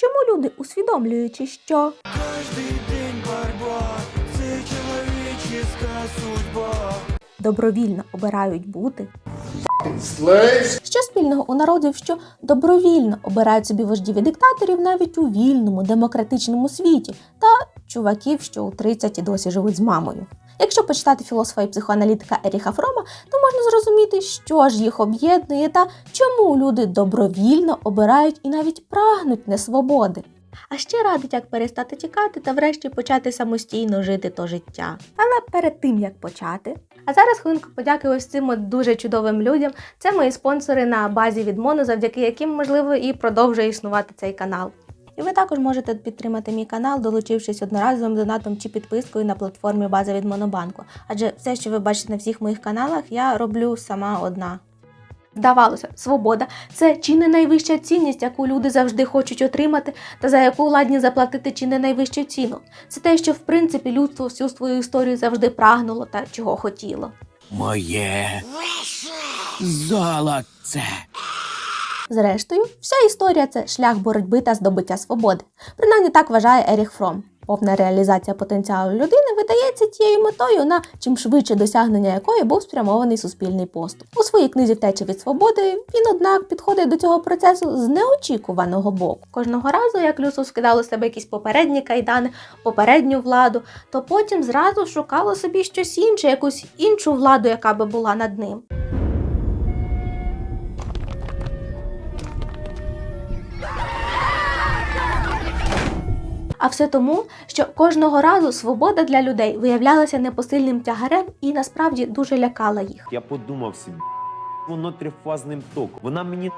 Чому люди, усвідомлюючи, що Кожний день борьба, це человеческая судьба. добровільно обирають бути? Що спільного у народів, що добровільно обирають собі вождів і диктаторів навіть у вільному демократичному світі, та чуваків, що у 30 і досі живуть з мамою. Якщо почитати філософа і психоаналітика Еріха Фрома, то можна зрозуміти, що ж їх об'єднує та чому люди добровільно обирають і навіть прагнуть несвободи. А ще радить, як перестати тікати та врешті почати самостійно жити то життя. Але перед тим як почати. А зараз хвилинку подяки ось цим от дуже чудовим людям. Це мої спонсори на базі від Моно, завдяки яким, можливо, і продовжує існувати цей канал. І ви також можете підтримати мій канал, долучившись одноразовим донатом чи підпискою на платформі База від Монобанку. Адже все, що ви бачите на всіх моїх каналах, я роблю сама одна. Здавалося, свобода це чи не найвища цінність, яку люди завжди хочуть отримати, та за яку ладні заплатити чи не найвищу ціну. Це те, що в принципі людство всю свою історію завжди прагнуло та чого хотіло. Моє золоце. Зрештою, вся історія це шлях боротьби та здобуття свободи. Принаймні так вважає Еріх Фром. Повна реалізація потенціалу людини видається тією метою, на чим швидше досягнення якої був спрямований суспільний поступ. У своїй книзі Втеча від свободи він, однак, підходить до цього процесу з неочікуваного боку. Кожного разу, як Люсу скидало себе якісь попередні кайдани, попередню владу, то потім зразу шукало собі щось інше, якусь іншу владу, яка би була над ним. А все тому, що кожного разу свобода для людей виявлялася непосильним тягарем і насправді дуже лякала їх. Я подумав собі, воно трифазним током. Вона мені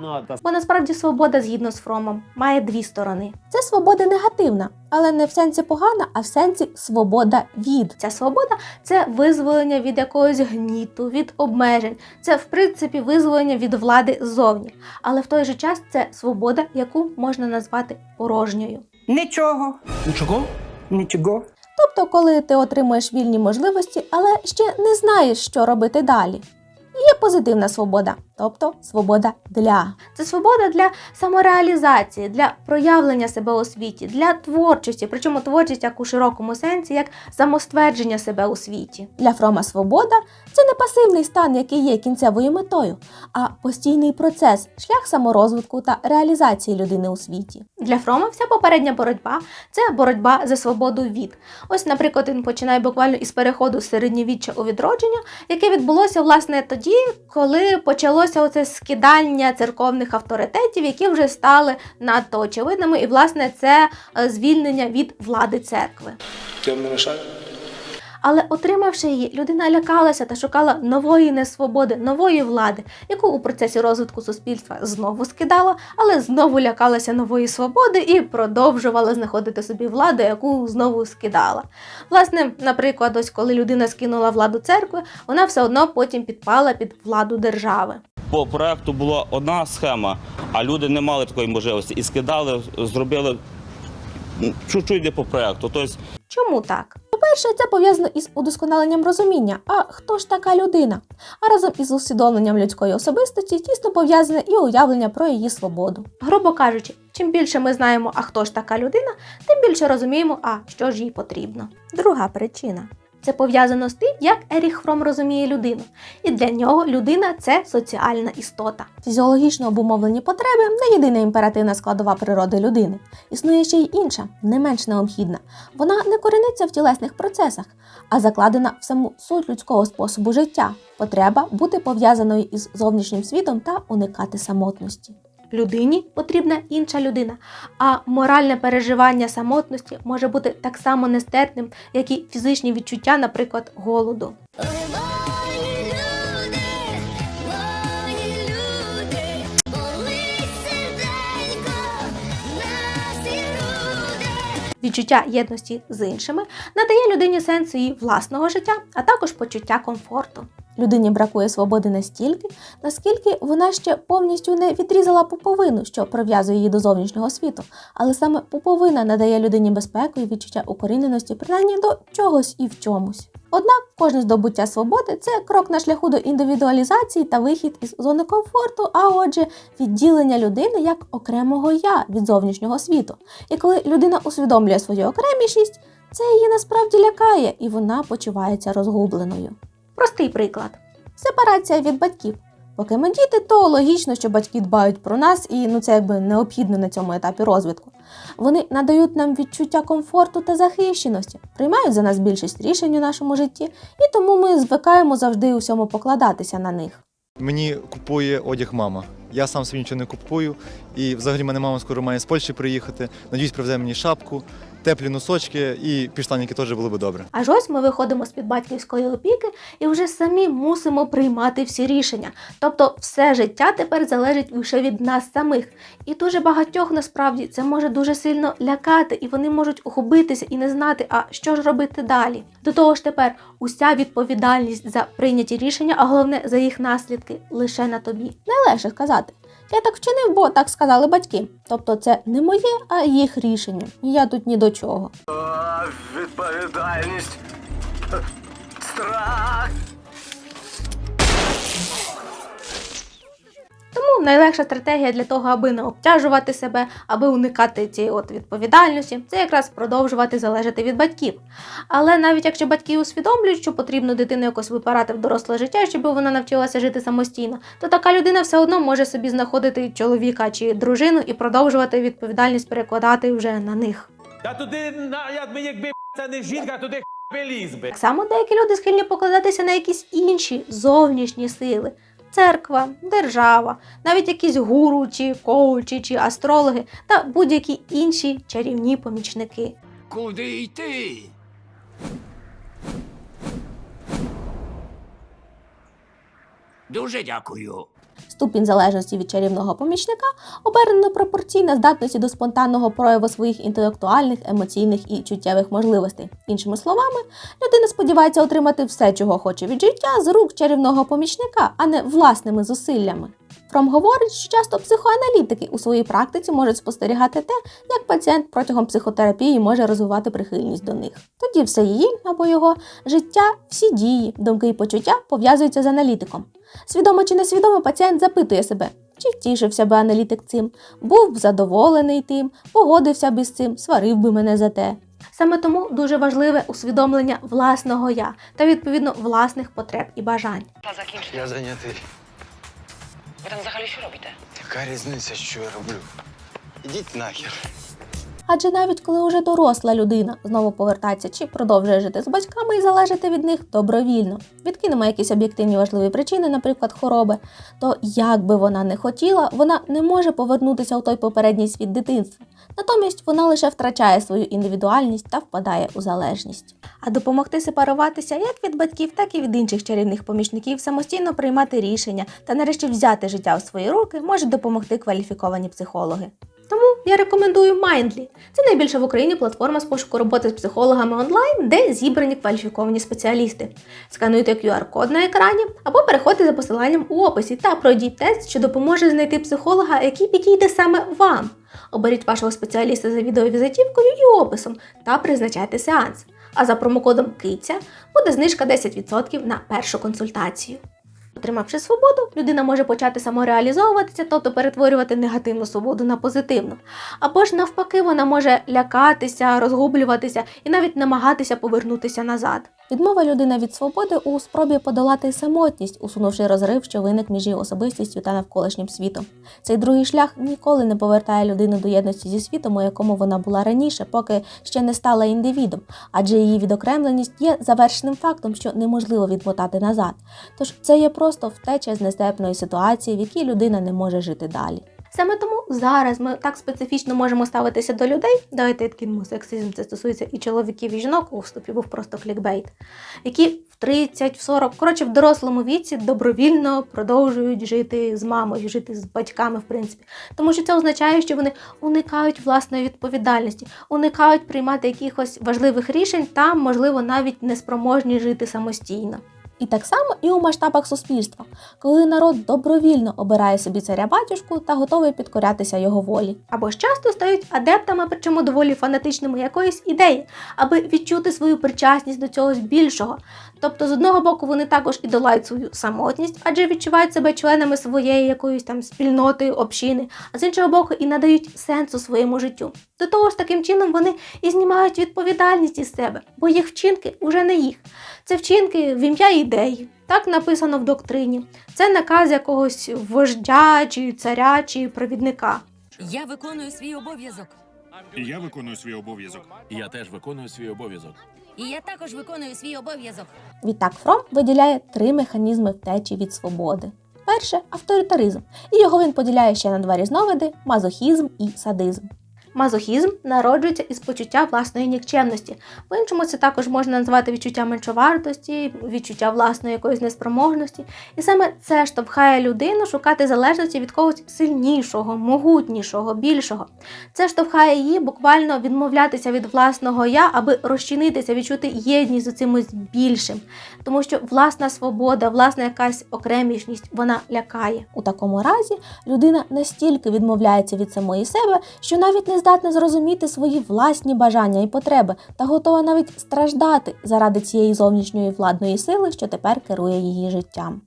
надо. Бо насправді свобода, згідно з Фромом, має дві сторони. Це свобода негативна, але не в сенсі погана, а в сенсі свобода від. Ця свобода це визволення від якогось гніту, від обмежень. Це в принципі визволення від влади ззовні. Але в той же час це свобода, яку можна назвати порожньою. Нічого. Нічого? Нічого. Тобто, коли ти отримуєш вільні можливості, але ще не знаєш, що робити далі. Є позитивна свобода, тобто свобода для. Це свобода для самореалізації, для проявлення себе у світі, для творчості, причому творчість як у широкому сенсі, як самоствердження себе у світі. Для Фрома свобода це не пасивний стан, який є кінцевою метою, а постійний процес, шлях саморозвитку та реалізації людини у світі. Для Фрома вся попередня боротьба це боротьба за свободу від. Ось, наприклад, він починає буквально із переходу з середньовіччя у відродження, яке відбулося власне тоді, коли почалося оце скидання церковних авторитетів, які вже стали надто очевидними, і власне це е, звільнення від влади церкви. Вам не мешай? Але отримавши її, людина лякалася та шукала нової несвободи, нової влади, яку у процесі розвитку суспільства знову скидала, але знову лякалася нової свободи і продовжувала знаходити собі владу, яку знову скидала. Власне, наприклад, ось коли людина скинула владу церкви, вона все одно потім підпала під владу держави. По проекту була одна схема, а люди не мали такої можливості і скидали, зробили м, чуть-чуть не по проекту. Тобто Чому так? По-перше, це пов'язано із удосконаленням розуміння, а хто ж така людина? А разом із усвідомленням людської особистості тісно пов'язане і уявлення про її свободу. Грубо кажучи, чим більше ми знаємо, а хто ж така людина, тим більше розуміємо, а що ж їй потрібно. Друга причина. Це пов'язано з тим, як Еріх Фром розуміє людину. І для нього людина це соціальна істота. Фізіологічно обумовлені потреби не єдина імперативна складова природи людини. Існує ще й інша, не менш необхідна. Вона не корениться в тілесних процесах, а закладена в саму суть людського способу життя. Потреба бути пов'язаною із зовнішнім світом та уникати самотності. Людині потрібна інша людина, а моральне переживання самотності може бути так само нестерпним, як і фізичні відчуття, наприклад, голоду. Відчуття єдності з іншими надає людині сенс її власного життя, а також почуття комфорту. Людині бракує свободи настільки, наскільки вона ще повністю не відрізала пуповину, що прив'язує її до зовнішнього світу, але саме пуповина надає людині безпеку і відчуття укоріненості, принаймні до чогось і в чомусь. Однак кожне здобуття свободи це крок на шляху до індивідуалізації та вихід із зони комфорту, а отже, відділення людини як окремого я від зовнішнього світу. І коли людина усвідомлює свою окремішність, це її насправді лякає, і вона почувається розгубленою. Простий приклад: сепарація від батьків. Поки ми діти, то логічно, що батьки дбають про нас, і ну це якби необхідно на цьому етапі розвитку. Вони надають нам відчуття комфорту та захищеності, приймають за нас більшість рішень у нашому житті, і тому ми звикаємо завжди усьому покладатися на них. Мені купує одяг мама. Я сам собі нічого не купую. І взагалі мене мама скоро має з Польщі приїхати. Надіюсь, привезе мені шапку, теплі носочки і піштаніки теж було би добре. Аж ось ми виходимо з-під батьківської опіки і вже самі мусимо приймати всі рішення. Тобто, все життя тепер залежить лише від нас самих. І дуже багатьох насправді це може дуже сильно лякати, і вони можуть губитися і не знати, а що ж робити далі. До того ж, тепер уся відповідальність за прийняті рішення, а головне за їх наслідки, лише на тобі. Найлегше сказати. Я так вчинив, бо так сказали батьки. Тобто це не моє, а їх рішення. Я тут ні до чого. Відповідальність. Страх. Тому найлегша стратегія для того, аби не обтяжувати себе, аби уникати цієї от відповідальності, це якраз продовжувати залежати від батьків. Але навіть якщо батьки усвідомлюють, що потрібно дитину якось випирати в доросле життя, щоб вона навчилася жити самостійно, то така людина все одно може собі знаходити чоловіка чи дружину і продовжувати відповідальність перекладати вже на них. Та туди, на, я, мені якби це не жінка, туди би. Так само деякі люди схильні покладатися на якісь інші зовнішні сили. Церква, держава, навіть якісь гуру, чи коучі, чи астрологи та будь-які інші чарівні помічники. Куди йти? Дуже дякую. Ступінь залежності від чарівного помічника обернено пропорційна здатності до спонтанного прояву своїх інтелектуальних, емоційних і чуттєвих можливостей. Іншими словами, людина сподівається отримати все, чого хоче від життя, з рук чарівного помічника, а не власними зусиллями. Фром говорить, що часто психоаналітики у своїй практиці можуть спостерігати те, як пацієнт протягом психотерапії може розвивати прихильність до них. Тоді все її або його життя, всі дії, думки і почуття пов'язуються з аналітиком. Свідомо чи несвідомо пацієнт запитує себе, чи тішився би аналітик цим, був б задоволений тим, погодився би з цим, сварив би мене за те. Саме тому дуже важливе усвідомлення власного я та відповідно власних потреб і бажань. Я зайнятий. Ви там взагалі що робите? Яка різниця, що я роблю? Ідіть нахер. Адже навіть коли уже доросла людина знову повертається чи продовжує жити з батьками і залежати від них добровільно, відкинемо якісь об'єктивні важливі причини, наприклад, хвороби, то як би вона не хотіла, вона не може повернутися у той попередній світ дитинства. Натомість вона лише втрачає свою індивідуальність та впадає у залежність. А допомогти сепаруватися як від батьків, так і від інших чарівних помічників, самостійно приймати рішення та нарешті взяти життя в свої руки можуть допомогти кваліфіковані психологи. Тому я рекомендую Mindly. Це найбільша в Україні платформа з пошуку роботи з психологами онлайн, де зібрані кваліфіковані спеціалісти. Скануйте QR-код на екрані або переходьте за посиланням у описі та пройдіть тест, що допоможе знайти психолога, який підійде саме вам. Оберіть вашого спеціаліста за відеовізитівкою і описом та призначайте сеанс. А за промокодом КИЦЯ буде знижка 10% на першу консультацію. Отримавши свободу, людина може почати самореалізовуватися, тобто перетворювати негативну свободу на позитивну. Або ж навпаки, вона може лякатися, розгублюватися і навіть намагатися повернутися назад. Відмова людини від свободи у спробі подолати самотність, усунувши розрив, що виник між її особистістю та навколишнім світом. Цей другий шлях ніколи не повертає людину до єдності зі світом, у якому вона була раніше, поки ще не стала індивідом, адже її відокремленість є завершеним фактом, що неможливо відмотати назад. Тож це є просто втеча з нестерпної ситуації, в якій людина не може жити далі. Саме тому зараз ми так специфічно можемо ставитися до людей. Давайте відкинемо сексизм, це стосується і чоловіків, і жінок. У вступі був просто клікбейт, які в 30, в 40, коротше, в дорослому віці добровільно продовжують жити з мамою, жити з батьками, в принципі. Тому що це означає, що вони уникають власної відповідальності, уникають приймати якихось важливих рішень та, можливо, навіть неспроможні жити самостійно. І так само і у масштабах суспільства, коли народ добровільно обирає собі царя батюшку та готовий підкорятися його волі. Або ж часто стають адептами, причому доволі фанатичними якоїсь ідеї, аби відчути свою причасність до цього більшого. Тобто, з одного боку, вони також і долають свою самотність, адже відчувають себе членами своєї якоїсь там спільноти, общини, а з іншого боку, і надають сенсу своєму життю. До того ж, таким чином вони і знімають відповідальність із себе, бо їх вчинки вже не їх. Це вчинки в ім'я ідеї. Так написано в доктрині. Це наказ якогось вождя, чи царя, чи провідника. Я виконую свій обов'язок. І я виконую свій обов'язок. Я теж виконую свій обов'язок. І я також виконую свій обов'язок. Відтак Фром виділяє три механізми втечі від свободи. Перше авторитаризм, і його він поділяє ще на два різновиди: мазохізм і садизм. Мазохізм народжується із почуття власної нікчемності. По-іншому це також можна назвати відчуття меншовартості, відчуття власної якоїсь неспроможності. І саме це штовхає людину шукати залежності від когось сильнішого, могутнішого, більшого. Це штовхає її буквально відмовлятися від власного я, аби розчинитися, відчути єдність з цимось більшим. Тому що власна свобода, власна якась окремішність, вона лякає. У такому разі людина настільки відмовляється від самої себе, що навіть не здатна зрозуміти свої власні бажання і потреби, та готова навіть страждати заради цієї зовнішньої владної сили, що тепер керує її життям.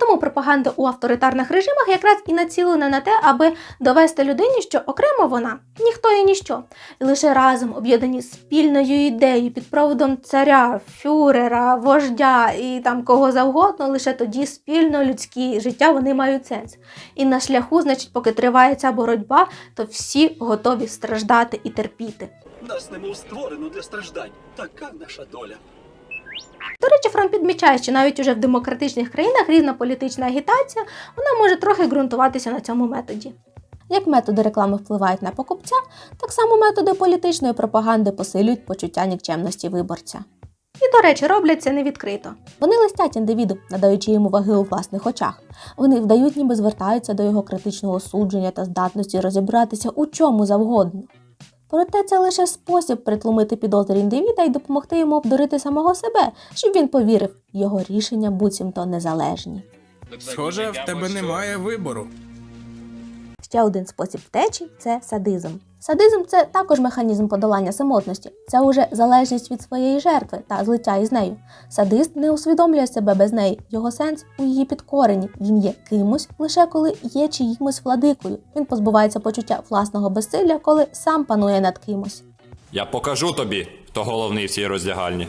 Тому пропаганда у авторитарних режимах якраз і націлена на те, аби довести людині, що окремо вона ніхто і ніщо, і лише разом об'єднані спільною ідеєю під проводом царя, фюрера, вождя і там кого завгодно, лише тоді спільно людські життя вони мають сенс. І на шляху, значить, поки триває ця боротьба, то всі готові страждати і терпіти. Нас немов створено для страждань. Така наша доля. До підмічає, що навіть уже в демократичних країнах різна політична агітація вона може трохи ґрунтуватися на цьому методі. Як методи реклами впливають на покупця, так само методи політичної пропаганди посилюють почуття нікчемності виборця. І, до речі, роблять це не відкрито. Вони листять індивіду, надаючи йому ваги у власних очах. Вони вдають, ніби звертаються до його критичного судження та здатності розібратися у чому завгодно. Проте це лише спосіб притлумити підозри індивіда і допомогти йому обдурити самого себе, щоб він повірив, його рішення буцімто незалежні. Схоже, в тебе немає вибору. Ще один спосіб втечі це садизм. Садизм це також механізм подолання самотності. Це уже залежність від своєї жертви та злиття із нею. Садист не усвідомлює себе без неї. Його сенс у її підкоренні. Він є кимось лише коли є чиїмось владикою. Він позбувається почуття власного безсилля, коли сам панує над кимось. Я покажу тобі, хто головний в цій роздягальні.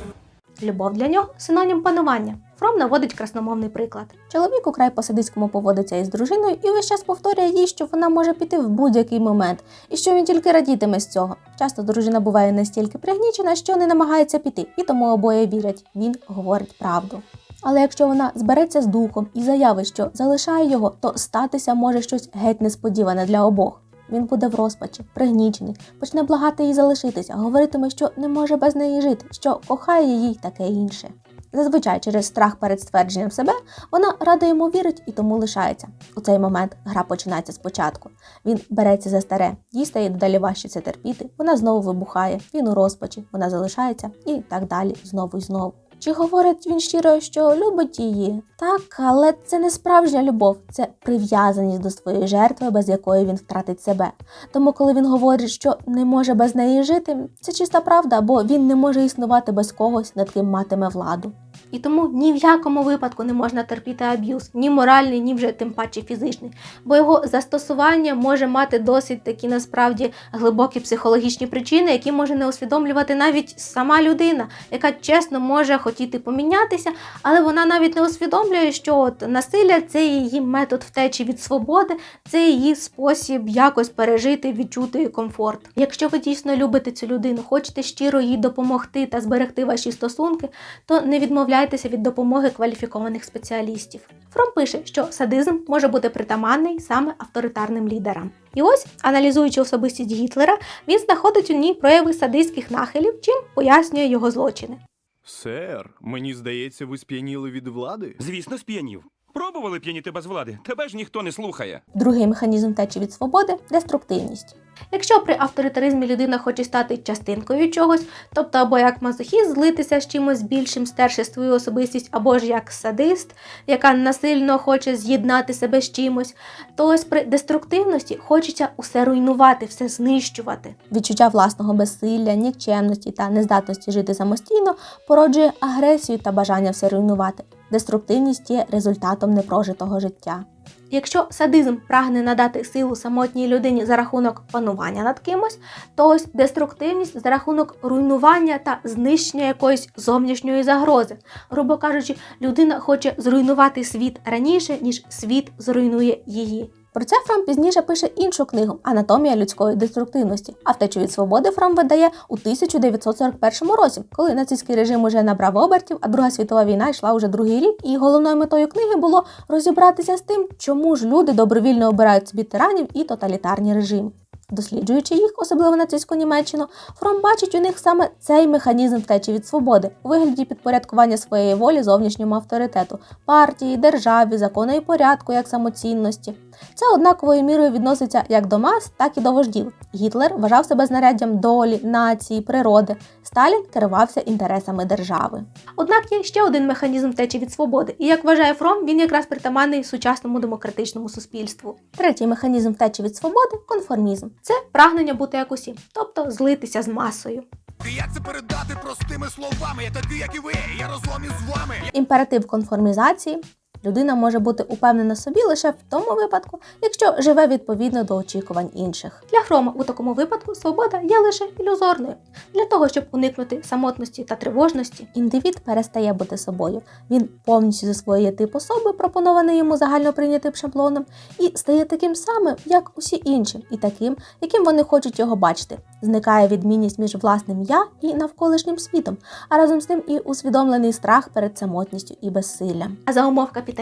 Любов для нього синонім панування. Фром наводить красномовний приклад. Чоловік украй по-садистському поводиться із дружиною і весь час повторює їй, що вона може піти в будь-який момент, і що він тільки радітиме з цього. Часто дружина буває настільки пригнічена, що не намагається піти, і тому обоє вірять, він говорить правду. Але якщо вона збереться з духом і заявить, що залишає його, то статися може щось геть несподіване для обох. Він буде в розпачі, пригнічений, почне благати її залишитися, говоритиме, що не може без неї жити, що кохає її таке інше. Зазвичай через страх перед ствердженням себе вона рада йому вірить і тому лишається. У цей момент гра починається спочатку. Він береться за старе, їй стає дедалі важче це терпіти. Вона знову вибухає, він у розпачі, вона залишається і так далі, знову і знову. Чи говорить він щиро, що любить її? Так, але це не справжня любов, це прив'язаність до своєї жертви, без якої він втратить себе. Тому, коли він говорить, що не може без неї жити, це чиста правда, бо він не може існувати без когось, над ким матиме владу. І тому ні в якому випадку не можна терпіти аб'юз, ні моральний, ні вже тим паче фізичний, бо його застосування може мати досить такі насправді глибокі психологічні причини, які може не усвідомлювати навіть сама людина, яка чесно може хотіти помінятися, але вона навіть не усвідомлює, що от насилля це її метод втечі від свободи, це її спосіб якось пережити, відчути комфорт. Якщо ви дійсно любите цю людину, хочете щиро їй допомогти та зберегти ваші стосунки, то не відмовляйтеся від допомоги кваліфікованих спеціалістів. Фром пише, що садизм може бути притаманний саме авторитарним лідерам. І ось, аналізуючи особистість Гітлера, він знаходить у ній прояви садистських нахилів, чим пояснює його злочини. Сер, мені здається, ви сп'яніли від влади. Звісно, сп'янів. Пробували п'яніти без влади. Тебе ж ніхто не слухає. Другий механізм втечі від свободи деструктивність. Якщо при авторитаризмі людина хоче стати частинкою чогось, тобто або як мазохіст злитися з чимось більшим, стерши свою особистість, або ж як садист, яка насильно хоче з'єднати себе з чимось, то ось при деструктивності хочеться усе руйнувати, все знищувати. Відчуття власного безсилля, нікчемності та нездатності жити самостійно породжує агресію та бажання все руйнувати. Деструктивність є результатом непрожитого життя. Якщо садизм прагне надати силу самотній людині за рахунок панування над кимось, то ось деструктивність за рахунок руйнування та знищення якоїсь зовнішньої загрози. Грубо кажучи, людина хоче зруйнувати світ раніше, ніж світ зруйнує її. Про це Фрам пізніше пише іншу книгу Анатомія людської деструктивності. А втечу від свободи Фрам видає у 1941 році, коли нацистський режим уже набрав обертів, а Друга світова війна йшла уже другий рік. І головною метою книги було розібратися з тим, чому ж люди добровільно обирають собі тиранів і тоталітарні режими. Досліджуючи їх, особливо нацистську Німеччину, Фром бачить у них саме цей механізм втечі від свободи у вигляді підпорядкування своєї волі зовнішньому авторитету, партії, державі, закону і порядку як самоцінності. Це однаковою мірою відноситься як до мас, так і до вождів. Гітлер вважав себе знаряддям долі, нації, природи. Сталін керувався інтересами держави. Однак є ще один механізм втечі від свободи, і як вважає Фром, він якраз притаманний сучасному демократичному суспільству. Третій механізм втечі від свободи конформізм. Це прагнення бути як усі, тобто злитися з масою. Як це передати простими словами? Я такий, як і ви, я разом із вами. Імператив конформізації. Людина може бути упевнена собі лише в тому випадку, якщо живе відповідно до очікувань інших. Для Хрома у такому випадку свобода є лише ілюзорною. Для того, щоб уникнути самотності та тривожності, індивід перестає бути собою. Він повністю засвоює тип особи, пропонований йому загально прийнятим шаблоном, і стає таким самим, як усі інші, і таким, яким вони хочуть його бачити. Зникає відмінність між власним я і навколишнім світом, а разом з тим і усвідомлений страх перед самотністю і безсиллям. А за умов капіталізму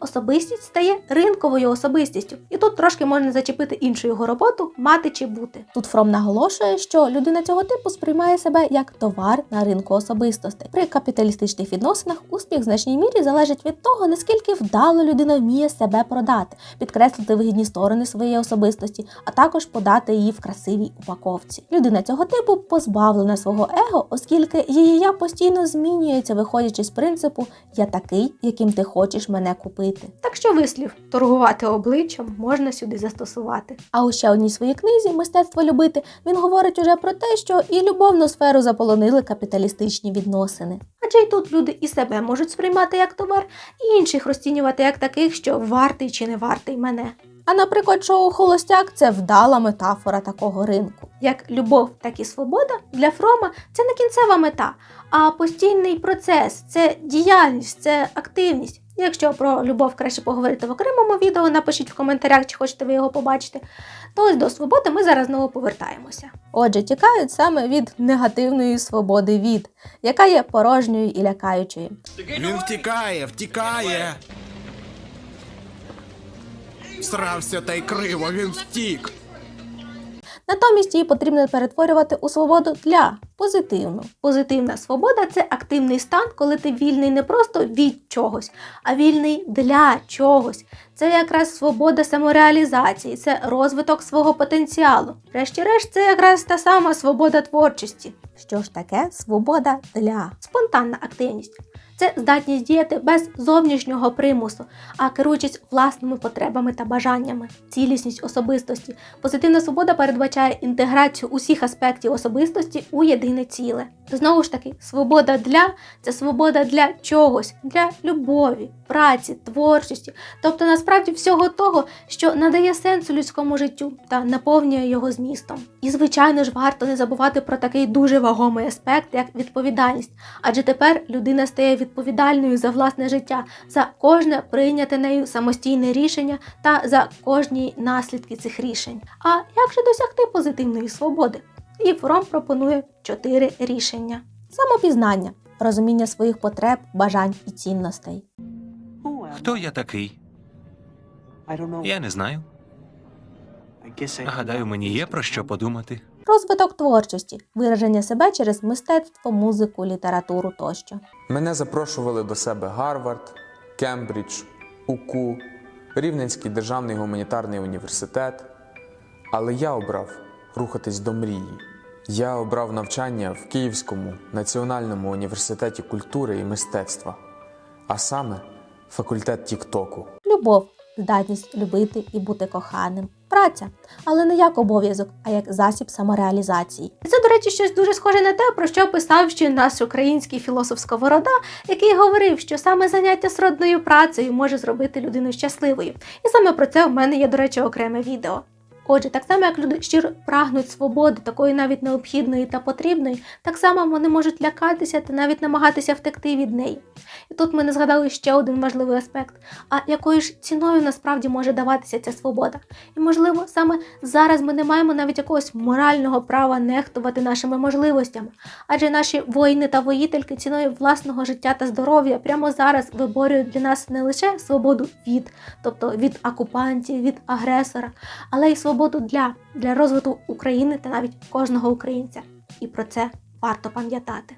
особистість стає ринковою особистістю, і тут трошки можна зачепити іншу його роботу мати чи бути. Тут Фром наголошує, що людина цього типу сприймає себе як товар на ринку особистостей. При капіталістичних відносинах успіх в значній мірі залежить від того, наскільки вдало людина вміє себе продати, підкреслити вигідні сторони своєї особистості, а також подати її в красивій упаковці. Людина цього типу позбавлена свого его, оскільки її я постійно змінюється, виходячи з принципу Я такий, яким ти хочеш мене купити. Так що вислів торгувати обличчям можна сюди застосувати. А у ще одній своїй книзі Мистецтво любити він говорить уже про те, що і любовну сферу заполонили капіталістичні відносини. Адже й тут люди і себе можуть сприймати як товар, і інших розцінювати як таких, що вартий чи не вартий мене. А наприклад, шоу Холостяк це вдала метафора такого ринку. Як любов, так і свобода для Фрома це не кінцева мета, а постійний процес, це діяльність, це активність. Якщо про любов краще поговорити в окремому відео, напишіть в коментарях, чи хочете ви його побачити. То ось до свободи ми зараз знову повертаємося. Отже, тікають саме від негативної свободи від, яка є порожньою і лякаючою. Він втікає, втікає. Срався та й криво, він втік. Натомість її потрібно перетворювати у свободу для позитивну. Позитивна свобода це активний стан, коли ти вільний не просто від чогось, а вільний для чогось. Це якраз свобода самореалізації, це розвиток свого потенціалу. Врешті-решт, це якраз та сама свобода творчості. Що ж таке свобода для спонтанна активність? Це здатність діяти без зовнішнього примусу, а керуючись власними потребами та бажаннями, цілісність особистості. Позитивна свобода передбачає інтеграцію усіх аспектів особистості у єдине ціле. Знову ж таки, свобода для це свобода для чогось, для любові, праці, творчості, тобто насправді всього того, що надає сенсу людському життю та наповнює його змістом. І, звичайно ж, варто не забувати про такий дуже вагомий аспект, як відповідальність, адже тепер людина стає відповідальною за власне життя, за кожне прийняте нею самостійне рішення та за кожні наслідки цих рішень. А як же досягти позитивної свободи? І Фром пропонує чотири рішення: самопізнання, розуміння своїх потреб, бажань і цінностей. Хто я такий? Я не знаю. Гадаю, мені є про що подумати. Розвиток творчості, вираження себе через мистецтво, музику, літературу тощо. Мене запрошували до себе Гарвард, Кембридж, УКУ, Рівненський державний гуманітарний університет. Але я обрав рухатись до мрії. Я обрав навчання в Київському національному університеті культури і мистецтва, а саме факультет Тіктоку. любов, здатність любити і бути коханим, праця, але не як обов'язок, а як засіб самореалізації. І це, до речі, щось дуже схоже на те, про що писав ще наш український філософ Сковорода, який говорив, що саме заняття сродною працею може зробити людину щасливою. І саме про це в мене є, до речі, окреме відео. Отже, так само як люди щиро прагнуть свободи, такої навіть необхідної та потрібної, так само вони можуть лякатися та навіть намагатися втекти від неї. І тут ми не згадали ще один важливий аспект: а якою ж ціною насправді може даватися ця свобода? І можливо, саме зараз ми не маємо навіть якогось морального права нехтувати нашими можливостями, адже наші воїни та воїтельки ціною власного життя та здоров'я прямо зараз виборюють для нас не лише свободу від, тобто від окупантів, від агресора, але й свободу для, для розвитку України та навіть кожного українця. І про це варто пам'ятати.